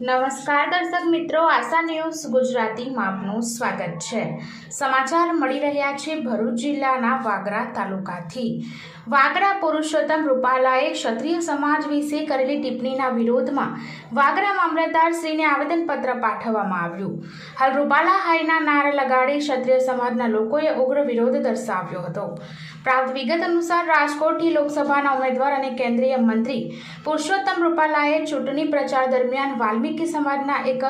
નમસ્કાર દર્શક મિત્રો, આશા ન્યૂઝ ગુજરાતીમાં આપનું સ્વાગત છે. સમાચાર મળી રહ્યા છે ભરૂચ જિલ્લાના વાગરા તાલુકાથી. વાગરા પુરુષોત્તમ રૂપાલાએ ક્ષત્રિય સમાજ વિશે કરેલી ટિપ્પણીના વિરોધમાં વાગરા મામલતદારશ્રીને આવેદનપત્ર પાઠવવામાં આવ્યું. હાલ રૂપાલા હાઈના નારા લગાડી ક્ષત્રિય સમાજના લોકોએ ઉગ્ર વિરોધ દર્શાવ્યો હતો. પ્રાપ્ત વિગત અનુસાર રાજકોટથી લોકસભાના ઉમેદવાર અને કેન્દ્રીય મંત્રી પુરુષોત્તમ રૂપાલાએ ચૂંટણી પ્રચાર દરમિયાન વાલ્મીકી સમાજના એક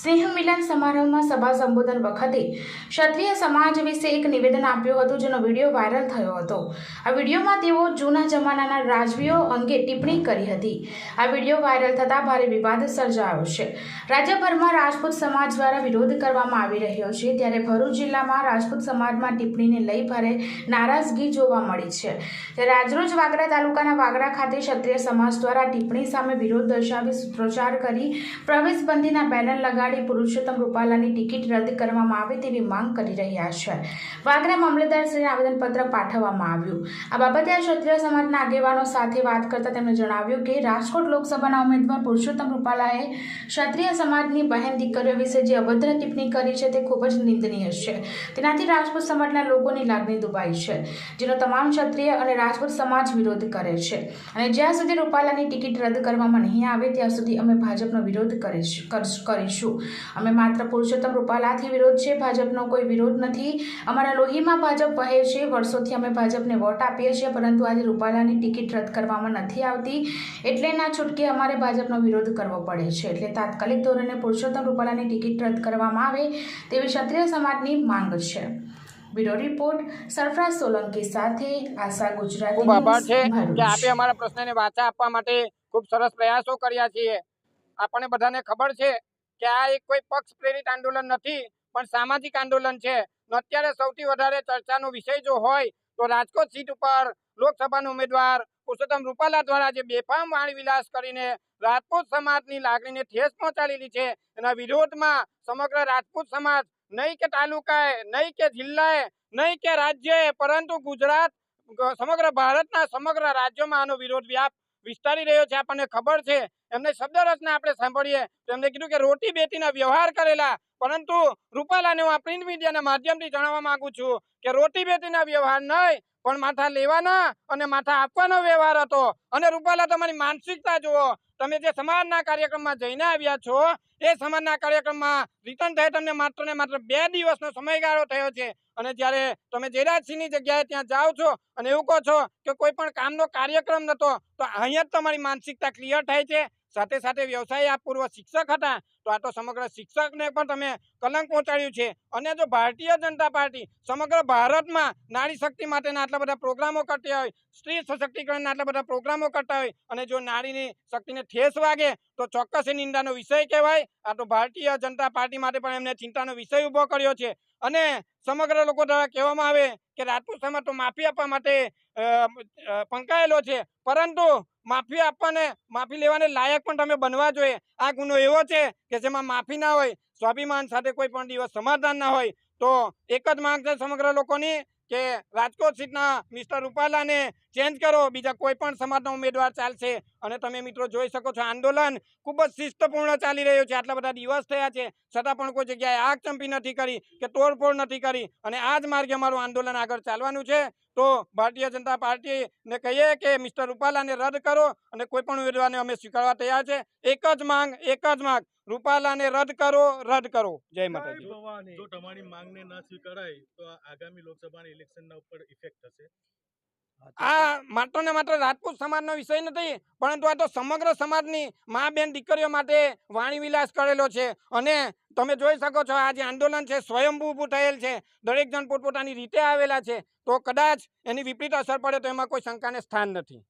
સ્નેહ મિલન સમારોહમાં સભા સંબોધન વખતે ક્ષત્રિય સમાજ વિશે એક નિવેદન આપ્યું હતું, જેનો વીડિયો વાયરલ થયો હતો. આ વિડીયોમાં તેઓ જૂના જમાનાના રાજવીઓ અંગે ટિપ્પણી કરી હતી. આ વીડિયો વાયરલ થતાં ભારે વિવાદ સર્જાયો છે. રાજ્યભરમાં રાજપૂત સમાજ દ્વારા વિરોધ કરવામાં આવી રહ્યો છે, ત્યારે ભરૂચ જિલ્લામાં રાજપૂત સમાજમાં ટિપ્પણીને લઈ ભારે નારાજગી જોવા મળી છે. ત્યારે આજરોજ વાગરા તાલુકાના વાગરા ખાતે ક્ષત્રિય સમાજ દ્વારા ટિપ્પણી સામે વિરોધ દર્શાવી સૂત્રોચ્ચાર કરી પ્રવેશબંધીના બેનર લગાડી પુરુષોત્તમ રૂપાલાની ટિકિટ રદ કરવામાં આવે તેવી માંગ કરી રહ્યા છે. વાગરા મામલતદારશ્રીને આવેદનપત્ર પાઠવવામાં આવ્યું. આ બાબતે આ ક્ષત્રિય સમાજના આગેવાનો સાથે વાત કરતા તેમણે જણાવ્યું કે રાજકોટ લોકસભાના ઉમેદવાર પુરુષોત્તમ રૂપાલાએ ક્ષત્રિય સમાજની બહેન દીકરીઓ વિશે જે અભદ્ર ટિપ્પણી કરી છે તે ખૂબ જ નિંદનીય છે. તેનાથી રાજપૂત સમાજના લોકોની લાગણી દુભાઈ છે. જેનો તમામ ક્ષત્રિય અને રાજપૂત સમાજ વિરોધ કરે છે. અને જ્યાં સુધી રૂપાલાની ટિકિટ રદ કરવામાં નહીં આવે, ત્યાં સુધી અમે ભાજપનો વિરોધ કરીશ- અમે માત્ર પુરુષોત્તમ રૂપાલાથી વિરોધ છે, ભાજપનો કોઈ વિરોધ નથી. અમારા લોહીમાં ભાજપ વહે છે. વર્ષોથી અમે ભાજપને વોટ આપીએ છીએ, પરંતુ આજે રૂપાલાની ટિકિટ રદ કરવામાં નથી આવતી. એટલે ના છૂટકે અમારે ભાજપનો વિરોધ કરવો પડે છે. એટલે તાત્કાલિક ધોરણે પુરુષોત્તમ રૂપાલાની ટિકિટ રદ કરવામાં આવે તેવી ક્ષત્રિય સમાજની માંગ છે. બ્યુરો રિપોર્ટ સરફરાજ સોલંકી સાથે આશા ગુજરાતી ખૂબ આભાર છે કે આપે અમારા પ્રશ્નને વાચા આપવા માટે ખૂબ સરસ પ્રયાસો કર્યા છીએ. આપણને બધાને ખબર છે કે આ એક કોઈ પક્ષ પ્રેરિત આંદોલન નથી પણ સામાજિક આંદોલન છે. અત્યારે સૌથી વધારે ચર્ચાનો વિષય જો હોય તો રાજકોટ સીટ ઉપર લોકસભાના ઉમેદવાર પુરુષોત્તમ રૂપાલા દ્વારા જે બેફામ વાણી વિલાસ કરીને રાજપૂત સમાજની લાગણીને ઠેસ પહોંચાડેલી છે એના વિરોધમાં સમગ્ર રાજપૂત સમાજ નહીં કે તાલુકાએ, નહીં કે જિલ્લાએ, નહીં કે રાજ્યએ, પરંતુ ગુજરાત સમગ્ર ભારતના સમગ્ર રાજ્યોમાં આનો વિરોધ વ્યાપ વિસ્તારી રહ્યો છે. આપણને ખબર છે, એમને શબ્દ રચના આપણે સાંભળીએ, તો એમને કીધું કે રોટી બેટીના વ્યવહાર કરેલા, પરંતુ રૂપાલાને હું આ પ્રિન્ટ મીડિયાના માધ્યમથી જણાવવા માંગુ છું કે રોટી બેટીના વ્યવહાર નહીં, પણ માથા લેવાના અને માથા આપવાનો વ્યવહાર હતો. અને રૂપાલા તમારી માનસિકતા જુઓ તમે જે સમાજના કાર્યક્રમમાં જઈને આવ્યા છો, એ સમાજના કાર્યક્રમમાં રિટર્ન થાય તમને માત્ર ને માત્ર બે દિવસનો સમયગાળો થયો છે. અને જ્યારે તમે જયરાજસિંહની જગ્યાએ ત્યાં જાઓ છો અને એવું કહો છો કે કોઈ પણ કામનો કાર્યક્રમ નતો, તો અહીંયા જ તમારી માનસિકતા ક્લિયર થાય છે. સાથે સાથે વ્યવસાય આ પૂર્વ શિક્ષક હતા, તો આ તો સમગ્ર શિક્ષકને પણ તમે કલંક પહોંચાડ્યું છે. અને જો ભારતીય જનતા પાર્ટી સમગ્ર ભારતમાં નારી શક્તિ માટેના આટલા બધા પ્રોગ્રામો કરતી હોય, સ્ત્રી સશક્તિકરણના આટલા બધા પ્રોગ્રામો કરતા હોય, અને જો નારીની શક્તિને ઠેસ વાગે, તો ચોક્કસ એ નિંદાનો વિષય કહેવાય. આ તો ભારતીય જનતા પાર્ટી માટે પણ એમને ચિંતાનો વિષય ઊભો કર્યો છે. અને સમગ્ર લોકો દ્વારા કહેવામાં આવે કે રાજપૂત સમાજ તો માફી આપવા માટે પંકાયેલો છે. પરંતુ માફી આપવાને, માફી લેવાને લાયક પણ તમે બનવા જોઈએ. આ ગુનો એવો છે કે જેમાં માફી ના હોય, સ્વાભિમાન સાથે કોઈ પણ દિવસ સમાધાન ના હોય, તો એક જ માંગ છે સમગ્ર લોકોની કે રાજકોટ સીટના મિસ્ટર રૂપાલાને ચેન્જ કરો, બીજા કોઈ પણ સમાજના ઉમેદવાર ચાલશે. અને તમે મિત્રો જોઈ શકો છો, આંદોલન ખૂબ જ શિસ્તપૂર્ણ ચાલી રહ્યું છે. આટલા બધા દિવસ થયા છે, છતાં પણ કોઈ જગ્યાએ આગ ચંપી નથી કરી કે તોડફોડ નથી કરી. અને આ જ માર્ગે અમારું આંદોલન આગળ ચાલવાનું છે. તો ભારતીય જનતા પાર્ટીને કહીએ કે મિસ્ટર રૂપાલાને રદ કરો અને કોઈ પણ ઉમેદવારને અમે સ્વીકારવા તૈયાર છે. એક જ માંગ એક જ માંગ. રૂપાલાને રદ કરો રદ કરો. જય માતાજી. જો તમારી માંગને ના સ્વીકારાય તો આ આગામી લોકસભાની ઇલેક્શનના ઉપર ઇફેક્ટ થશે. આ માત્ર ને માત્ર રાજપૂત સમાજનો વિષય નથી પરંતુ આ તો સમગ્ર સમાજની મા બેન દીકરીઓ માટે વાણી વિલાસ કરેલો છે. અને તમે જોઈ શકો છો, આ જે આંદોલન છે, સ્વયંભૂ ઊભું થયેલ છે. દરેક જણ પોતપોતાની રીતે આવેલા છે. તો કદાચ એની વિપરીત અસર પડે તો એમાં કોઈ શંકાને સ્થાન નથી.